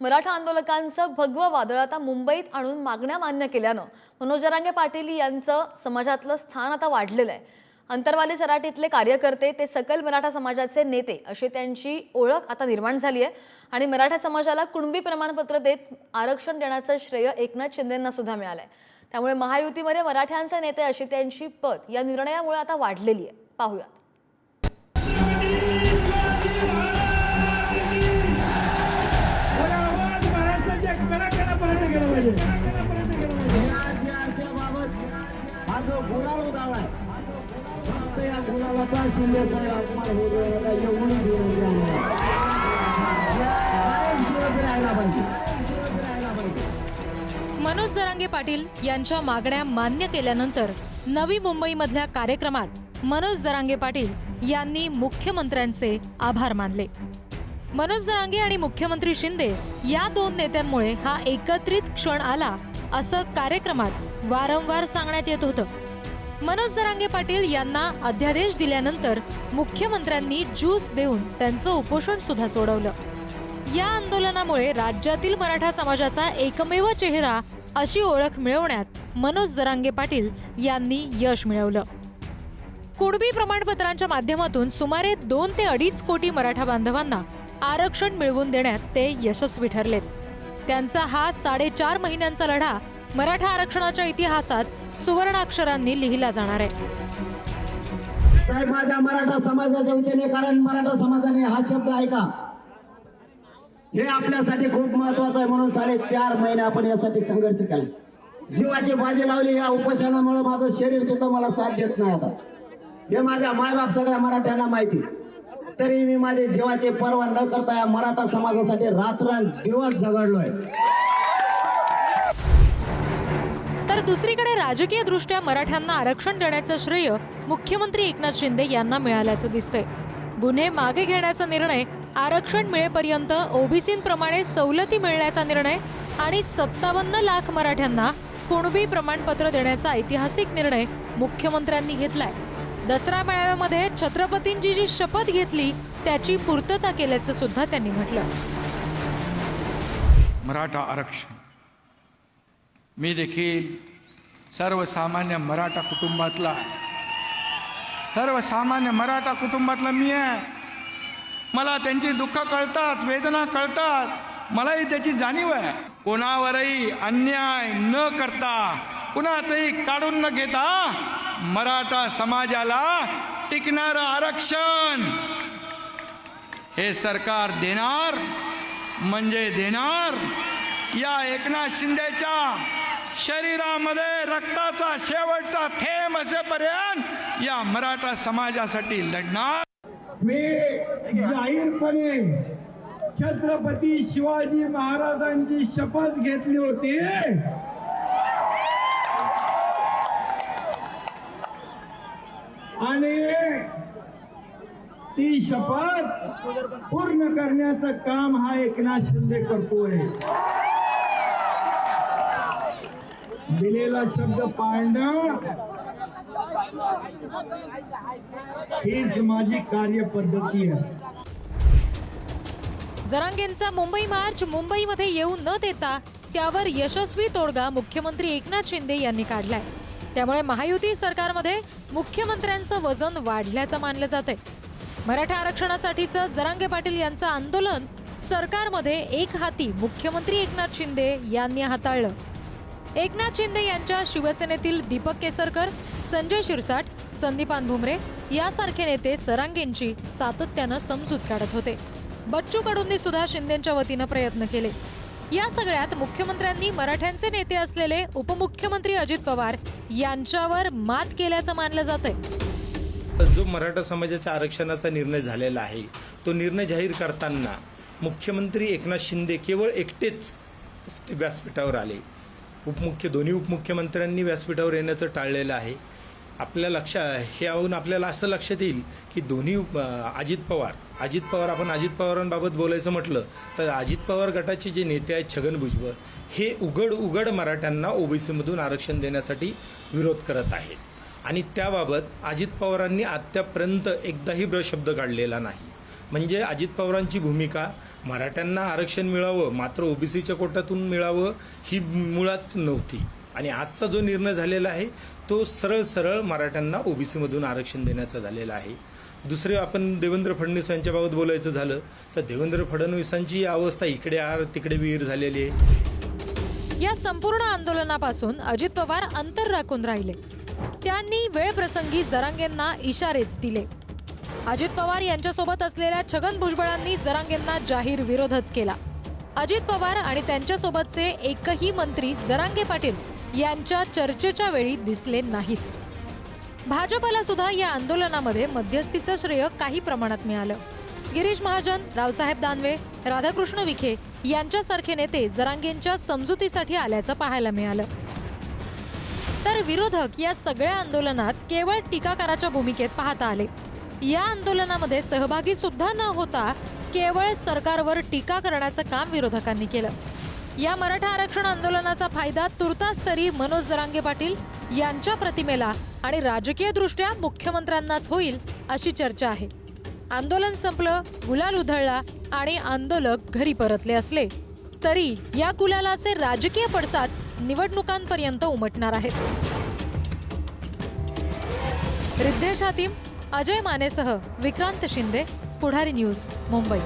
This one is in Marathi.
मराठा आंदोलकांचं भगवं वादळ आता मुंबईत आणून मागण्या मान्य केल्यानं मनोज जरांगे पाटील यांचं समाजातलं स्थान आता वाढलेलं आहे. अंतरवाली सराटीतले कार्यकर्ते ते सकल मराठा समाजाचे नेते अशी त्यांची ओळख आता निर्माण झाली आहे. आणि मराठा समाजाला कुणबी प्रमाणपत्र देत आरक्षण देण्याचं श्रेय एकनाथ शिंदेंना सुद्धा आहे त्यामुळे महायुतीमध्ये मराठ्यांचे नेते अशी त्यांची पद या निर्णयामुळे आता वाढलेली आहे. पाहूयात. गुलाल फक्त या गुलालाचा अपमान होऊ एवढीच विनंती आम्हाला राहायला पाहिजे. मनोज जरांगे पाटील यांच्या मागण्या मान्य केल्यानंतर नवी मुंबईमधल्या कार्यक्रमात मनोज जरांगे पाटील यांनी मुख्यमंत्र्यांचे आभार मानले. मनोज जरांगे आणि मुख्यमंत्री शिंदे या दोन नेत्यांमुळे हा एकत्रित क्षण आला असं कार्यक्रमात वारंवार सांगण्यात येत होतं. मनोज जरांगे पाटील यांना अध्यादेश दिल्यानंतर मुख्यमंत्र्यांनी ज्यूस देऊन त्यांचं उपोषण सुद्धा सोडवलं. या आंदोलनामुळे राज्यातील मराठा समाजाचा एकमेव चेहरा अशी ओळख मिळवण्यात मनोज जरांगे पाटील यांनी यश मिळवलं. कुणबी प्रमाणपत्रांच्या माध्यमातून सुमारे दोन ते अडीच कोटी मराठा बांधवांना आरक्षण मिळवून देण्यात ते यशस्वी ठरलेत. त्यांचा हा साडेचार महिन्यांचा लढा मराठा आरक्षणाच्या इतिहासात सुवर्णाक्षरांनी लिहिला जाणार आहे. साहेब माझ्या मराठा समाजाच्या वतीने कारण मराठा समाजाने हा शब्द ऐका. हे आपल्यासाठी खूप महत्वाचं आहे म्हणून साडेचार महिने आपण यासाठी संघर्ष केला. जीवाची बाजी लावली या उपोषणामुळे माझं शरीर सुद्धा मला साथ देत नाही आता. हे माझ्या मायबाप सगळ्या मराठ्यांना माहिती तरी मी माझे जीवाचे पर्वा न करता या मराठा समाजासाठी रात्र दिवस झगडलोय. तर दुसरीकडे राजकीय दृष्ट्या मराठ्यांना आरक्षण देण्याचं श्रेय मुख्यमंत्री एकनाथ शिंदे यांना मिळाल्याचं दिसतंय. गुन्हे मागे घेण्याचा निर्णय आरक्षण मिळेपर्यंत ओबीसींप्रमाणे सवलती मिळण्याचा निर्णय आणि सत्तावन्न लाख मराठ्यांना कुणबी प्रमाणपत्र देण्याचा ऐतिहासिक निर्णय मुख्यमंत्र्यांनी घेतलाय. दसरा मेळाव्यामध्ये छत्रपतींची जी शपथ घेतली त्याची पूर्तता केल्याचं सुद्धा त्यांनी म्हटलं. मराठा आरक्षण. मी देखील सर्वसामान्य मराठा कुटुंबातला आहे. सर्वसामान्य मराठा कुटुंबातला मी आहे. मला त्यांची दुःख कळतात वेदना कळतात. मलाही त्याची जाणीव आहे. कोणावरही अन्याय न करता कुणाचंही काढून न घेता मराठा समाजाला टिकणारं आरक्षण. हे सरकार देणार म्हणजे देणार या एकनाथ शिंदेच्या शरीरामध्ये रक्ताचा शेवटचा थेंब असेपर्यंत या मराठा समाजासाठी लढणार. मी जाहीरपणे छत्रपती शिवाजी महाराजांची शपथ घेतली होती. आणि ती शपथ पूर्ण करण्याचं काम हा एकनाथ शिंदे करतोय. दिलेला शब्द पाळणं हीच माझी कार्यपद्धती आहे. जरांगेंचा मुंबई मार्च मुंबईमध्ये येऊ न देता त्यावर यशस्वी तोडगा मुख्यमंत्री एकनाथ शिंदे यांनी काढलाय. त्यामुळे महायुती सरकारमध्ये मुख्यमंत्र्यांचं वजन वाढल्याचं मानलं जातंय. मराठा आरक्षणासाठीचं जरांगे पाटील यांचं आंदोलन सरकारमध्ये एक हाती मुख्यमंत्री एकनाथ शिंदे यांनी हाताळलं. एकनाथ शिंदे यांच्या शिवसेनेतील दीपक केसरकर संजय शिरसाट संदीपान भुमरे यासारखे नेते सरांगेंची सातत्यानं समजूत काढत होते. बच्चू कडूंनी सुद्धा शिंदेच्या वतीनं प्रयत्न केले. या सगळ्यात मुख्यमंत्र्यांनी मराठ्यांचे नेते असलेले उपमुख्यमंत्री अजित पवार यांच्यावर मात केल्याचं मानलं जातंय. जो मराठा समाजाच्या आरक्षणाचा निर्णय झालेला आहे तो निर्णय जाहीर करताना मुख्यमंत्री एकनाथ शिंदे केवळ एकटेच व्यासपीठावर आले. उपमुख्य दोन्ही उपमुख्यमंत्र्यांनी व्यासपीठावर येण्याचं टाळलेलं आहे. आपल्या लक्षा ह्याहून आपल्याला असं लक्षात येईल की दोन्ही अजित पवार अजित पवार आपण अजित पवारांबाबत बोलायचं म्हटलं तर अजित पवार गटाचे जे नेते आहेत छगन भुजबळ हे उघड उघड मराठ्यांना ओबीसीमधून आरक्षण देण्यासाठी विरोध करत आहेत. आणि त्याबाबत अजित पवारांनी आत्तापर्यंत एकदाही ब्र शब्द काढलेला नाही. म्हणजे अजित पवारांची भूमिका मराठ्यांना आरक्षण मिळावं मात्र ओबीसीच्या कोटातून मिळावं ही मुळाच नव्हती. आणि आजचा जो निर्णय झालेला आहे तो सरळ सरळ मराठ्यांना ओबीसीमधून आरक्षण देण्याचा झालेला आहे. दुसरे आपण देवेंद्र फडणवीस यांच्याबाबत बोलायचं झालं तर देवेंद्र फडणवीसांची अवस्था इकडे आर तिकडे विहीर झालेली आहे. या संपूर्ण आंदोलनापासून अजित पवार अंतर राखून राहिले. त्यांनी वेळप्रसंगी जरांगेंना इशारेच दिले. अजित पवार यांच्यासोबत असलेल्या छगन भुजबळांनी जरांगेंना जाहीर विरोधच केला. अजित पवार आणि त्यांच्यासोबतचे एकही मंत्री जरांगे पाटील यांच्या चर्चेच्या वेळी दिसले नाहीत. भाजपला सुद्धा या आंदोलनामध्ये मध्यस्थीचं श्रेय काही प्रमाणात मिळालं. गिरीश महाजन रावसाहेब दानवे राधाकृष्ण विखे यांच्यासारखे नेते जरांगेंच्या समजुतीसाठी आल्याचं पाहायला मिळालं. तर विरोधक या सगळ्या आंदोलनात केवळ टीकाकाराच्या भूमिकेत पाहता आले. या आंदोलनामध्ये सहभागी सुद्धा न होता केवळ सरकारवर टीका करण्याचं काम विरोधकांनी केलं. या मराठा आरक्षण आंदोलनाचा फायदा तुर्तास तरी मनोज जरांगे पाटील यांच्या प्रतिमेला आणि राजकीय दृष्ट्या मुख्यमंत्र्यांनाच होईल अशी चर्चा आहे. आंदोलन संपलं गुलाल उधळला आणि आंदोलक घरी परतले असले तरी या गुलालाचे राजकीय पडसाद निवडणुकांपर्यंत उमटणार आहेत. रिद्धेश हातीम अजय मानेसह विक्रांत शिंदे पुढारी न्यूज मुंबई.